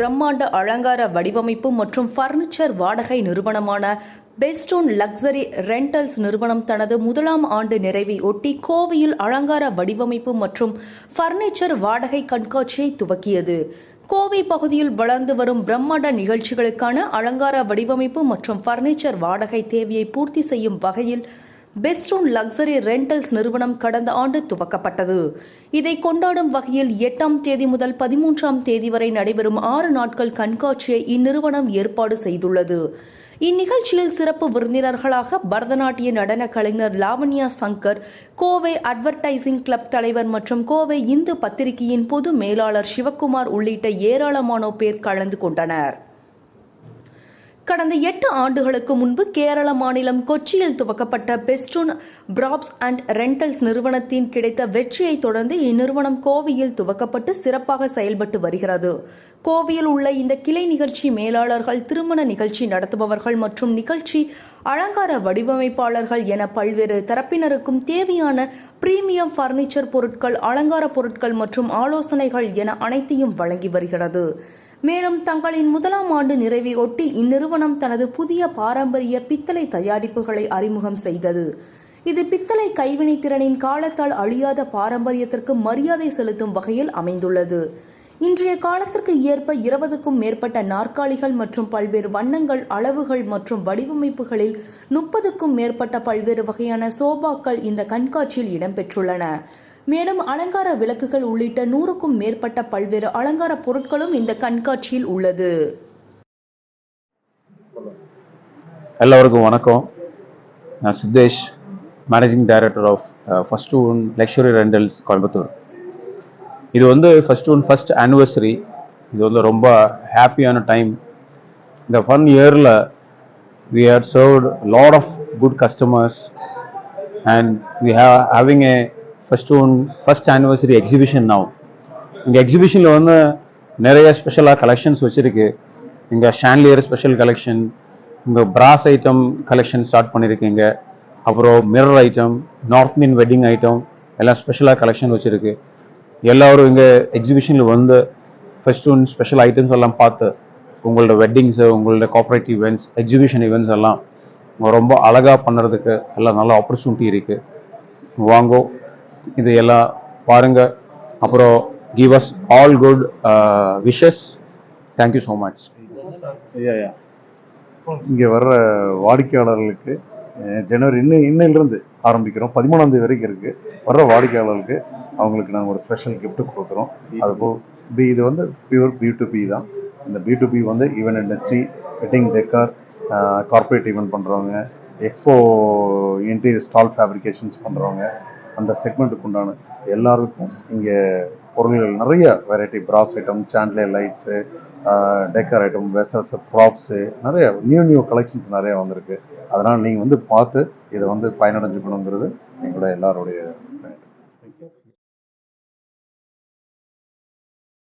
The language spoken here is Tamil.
பிரம்மாண்ட அலங்கார வடிவமைப்பு மற்றும் ஃபர்னிச்சர் வாடகை நிறுவனமான பெஸ்டோன் லக்ஸரி ரெண்டல்ஸ் நிறுவனம் தனது முதலாம் ஆண்டு நிறைவை ஒட்டி கோவையில் அலங்கார வடிவமைப்பு மற்றும் ஃபர்னிச்சர் வாடகை கண்காட்சியை துவக்கியது. கோவை பகுதியில் வளர்ந்து வரும் பிரம்மாண்ட நிகழ்ச்சிகளுக்கான அலங்கார வடிவமைப்பு மற்றும் ஃபர்னிச்சர் வாடகை தேவையை பூர்த்தி செய்யும் வகையில் பெஸ்டோன் லக்ஸரி ரெண்டல்ஸ் நிறுவனம் கடந்த ஆண்டு துவக்கப்பட்டது. இதை கொண்டாடும் வகையில் எட்டாம் தேதி முதல் பதிமூன்றாம் தேதி வரை நடைபெறும் ஆறு நாட்கள் கண்காட்சியை இந்நிறுவனம் ஏற்பாடு செய்துள்ளது. இந்நிகழ்ச்சியில் சிறப்பு விருந்தினர்களாக பரதநாட்டிய நடன கலைஞர் லாவண்யா சங்கர் கோவை அட்வர்டைசிங் கிளப் தலைவர் மற்றும் கோவை இந்து பத்திரிகையின் பொது மேலாளர் சிவக்குமார் உள்ளிட்ட ஏராளமானோர் பேர் கலந்து கொண்டனர். கடந்த எட்டு ஆண்டுகளுக்கு முன்பு கேரள மாநிலம் கொச்சியில் துவக்கப்பட்ட பெஸ்டூன் பிராப்ஸ் அண்ட் ரெண்டல்ஸ் நிறுவனத்தின் கிடைத்த வெற்றியை தொடர்ந்து இந்நிறுவனம் கோவையில் துவக்கப்பட்டு சிறப்பாக செயல்பட்டு வருகிறது. கோவையில் உள்ள இந்த கிளை நிகழ்ச்சி மேலாளர்கள் திருமண நிகழ்ச்சி நடத்துபவர்கள் மற்றும் நிகழ்ச்சி அலங்கார வடிவமைப்பாளர்கள் என பல்வேறு தரப்பினருக்கும் தேவையான பிரீமியம் ஃபர்னிச்சர் பொருட்கள் அலங்கார பொருட்கள் மற்றும் ஆலோசனைகள் என அனைத்தையும் வழங்கி வருகிறது. மேலும் தங்களின் முதலாம் ஆண்டு நிறைவை ஒட்டி இந்நிறுவனம் தனது புதிய பாரம்பரிய பித்தளை தயாரிப்புகளை அறிமுகம் செய்தது. இது பித்தளை கைவினைத்திறனின் காலத்தால் அழியாத பாரம்பரியத்திற்கு மரியாதை செலுத்தும் வகையில் அமைந்துள்ளது. இன்றைய காலத்திற்கு ஏற்ப இருபதுக்கும் மேற்பட்ட நாற்காலிகள் மற்றும் பல்வேறு வண்ணங்கள் அளவுகள் மற்றும் வடிவமைப்புகளில் முப்பதுக்கும் மேற்பட்ட பல்வேறு வகையான சோபாக்கள் இந்த கண்காட்சியில் இடம்பெற்றுள்ளன. மேலும் அலங்கார விளக்குகள் உள்ளிட்ட நூறுக்கும் மேற்பட்ட பல்வேறு அலங்கார பொருட்களும் இந்த கண்காட்சியில் உள்ளது. எல்லோருக்கும் வணக்கம். நான் Sudesh managing director of first one luxury rentals Coimbatore இது வந்து ஃபஸ்ட் ஒன் ஃபர்ஸ்ட் ஆனிவர்சரி இது வந்து ரொம்ப ஹாப்பியான டைம் இந்த ஒன் இயரில் we had served lot of good customers and we have having a first one first anniversary exhibition நான் இங்கே எக்ஸிபிஷனில் வந்து நிறைய ஸ்பெஷலாக கலெக்ஷன்ஸ் வச்சுருக்கு. இங்கே ஷான்லியர் ஸ்பெஷல் கலெக்ஷன் இங்கே பிராஸ் ஐட்டம் கலெக்ஷன் ஸ்டார்ட் பண்ணியிருக்கீங்க அப்புறம் மிரர் ஐட்டம் நார்த் மீன் வெட்டிங் ஐட்டம் எல்லாம் ஸ்பெஷலாக கலெக்ஷன் வச்சுருக்கு. எல்லோரும் இங்கே எக்ஸிபிஷனில் வந்து ஃபர்ஸ்ட் ஒன் ஸ்பெஷல் ஐட்டம்ஸ் எல்லாம் பார்த்து உங்களோட வெட்டிங்ஸு உங்களோட காப்பரேட்டிவ் ஈவெண்ட்ஸ் எக்ஸிபிஷன் ஈவெண்ட்ஸ் எல்லாம் ரொம்ப அழகாக பண்ணுறதுக்கு எல்லாம் நல்ல ஆப்பர்ச்சுனிட்டி இருக்குது வாங்கோ. இது எல்லாம் பாருங்க. அப்புறம் give us all good wishes thank you so much ஐயா இங்கே வர்ற வாடிக்கையாளர்களுக்கு ஜனவரி இன்னும் இன்னிலிருந்து ஆரம்பிக்கிறோம். பதிமூணாம் தேதி வரைக்கும் இருக்கு. வர்ற வாடிக்கையாளர்களுக்கு அவங்களுக்கு நாங்கள் ஒரு ஸ்பெஷல் கிஃப்ட் கொடுக்குறோம். அது போ பி இது வந்து பியூர் பி டு பி தான். இந்த பி டு பி வந்து event industry wedding decor corporate event பண்ணுறவங்க எக்ஸ்போ இன்டீரியர் ஸ்டால் ஃபேப்ரிகேஷன்ஸ் பண்ணுறவங்க அந்த செக்மெண்ட்டுக்கு உண்டான எல்லாருக்கும் இங்கே பொருள்கள் நிறைய variety brass item chandelier lights decor item vessels props நிறைய நியூ நியூ கலெக்ஷன்ஸ் நிறைய வந்திருக்கு. அதனால் நீங்கள் வந்து பார்த்து இதை வந்து பயனடைஞ்சுக்கணுங்கிறது எங்களோட எல்லாருடைய